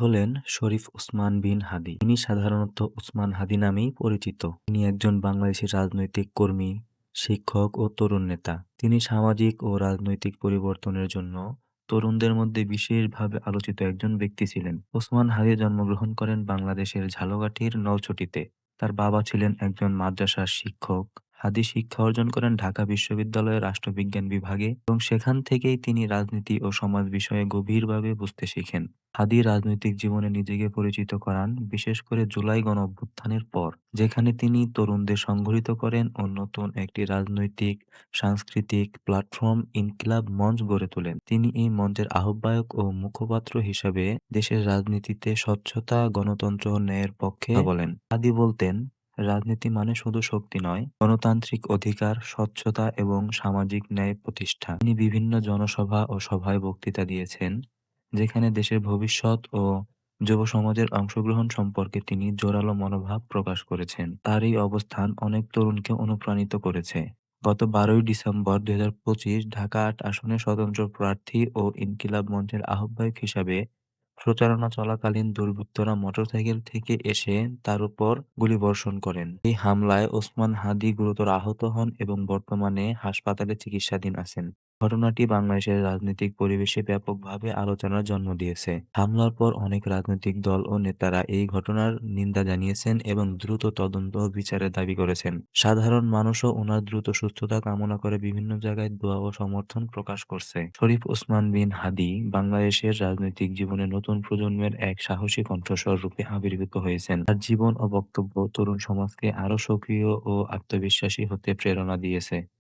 হলেন শরীফ ওসমান বিন হাদী। তিনি সাধারণত ওসমান হাদী নামেই পরিচিত। তিনি একজন বাংলাদেশী রাজনৈতিক কর্মী, শিক্ষক ও তরুণ নেতা। তিনি সামাজিক ও রাজনৈতিক পরিবর্তনের জন্য তরুণদের মধ্যে বিশেষভাবে আলোচিত একজন ব্যক্তি ছিলেন। ওসমান হাদী জন্মগ্রহণ করেন বাংলাদেশের ঝালকাঠির নলছটিতে। তার বাবা ছিলেন একজন মাদ্রাসার শিক্ষক। হাদী শিক্ষা অর্জন করেন ঢাকা বিশ্ববিদ্যালয়ের রাষ্ট্রবিজ্ঞান বিভাগে এবং সেখান থেকেই তিনি রাজনীতি ও সমাজ বিষয়ে গভীরভাবে বুঝতে শিখেন। হাদি রাজনৈতিক জীবনে নিজেকে পরিচিত করান বিশেষ করে জুলাই গণঅভ্যুত্থানের পর, যেখানে তিনি তরুণদের সংগঠিত করেন ও নতুন একটি রাজনৈতিক, সাংস্কৃতিক প্ল্যাটফর্ম ইনকিলাব মঞ্চ গড়ে তোলেন। তিনি এই মঞ্চের আহ্বায়ক ও মুখপাত্র হিসাবে দেশের রাজনীতিতে স্বচ্ছতা, গণতন্ত্র ন্যায়ের পক্ষে বলেন। হাদি বলতেন, রাজনীতি মানে শুধু শক্তি নয়, গণতান্ত্রিক অধিকার, স্বচ্ছতা এবং সামাজিক ন্যায় প্রতিষ্ঠা। তিনি বিভিন্ন জনসভা ও সভায় বক্তৃতা দিয়েছেন, যেখানে দেশের ভবিষ্যৎ ও যুব সমাজের অংশগ্রহণ সম্পর্কে তিনি জোরালো মনোভাব প্রকাশ করেছেন। তার এই অবস্থান অনেক তরুণকে অনুপ্রাণিত করেছে। গত বারোই ডিসেম্বর দুই ঢাকা আট আসনে স্বতন্ত্র প্রার্থী ও ইনকিলাব মঞ্চের আহ্বায়ক হিসাবে প্রচারণা চলাকালীন দুর্বৃত্তরা মোটরসাইকেল থেকে এসে তার উপর গুলিবর্ষণ করেন। এই হামলায় ওসমান হাদি গুরুতর আহত হন এবং বর্তমানে হাসপাতালে চিকিৎসাধীন আছেন। ঘটনাটি বাংলাদেশের রাজনৈতিক পরিবেশে ব্যাপকভাবে আলোচনার জন্ম দিয়েছে। হামলার পর অনেক রাজনৈতিক দল ও নেতারা এই ঘটনার নিন্দা জানিয়েছেন এবং দ্রুত তদন্ত ও বিচারের দাবি করেছেন। সাধারণ মানুষও ওনার দ্রুত সুস্থতা কামনা করে বিভিন্ন জায়গায় দোয়া ও সমর্থন প্রকাশ করছে। শরীফ ওসমান বিন হাদী বাংলাদেশের রাজনৈতিক জীবনে নতুন প্রজন্মের এক সাহসী কণ্ঠস্বর রূপে আবির্ভূত হয়েছেন। তার জীবন ও বক্তব্য তরুণ সমাজকে আরও সক্রিয় ও আত্মবিশ্বাসী হতে প্রেরণা দিয়েছে।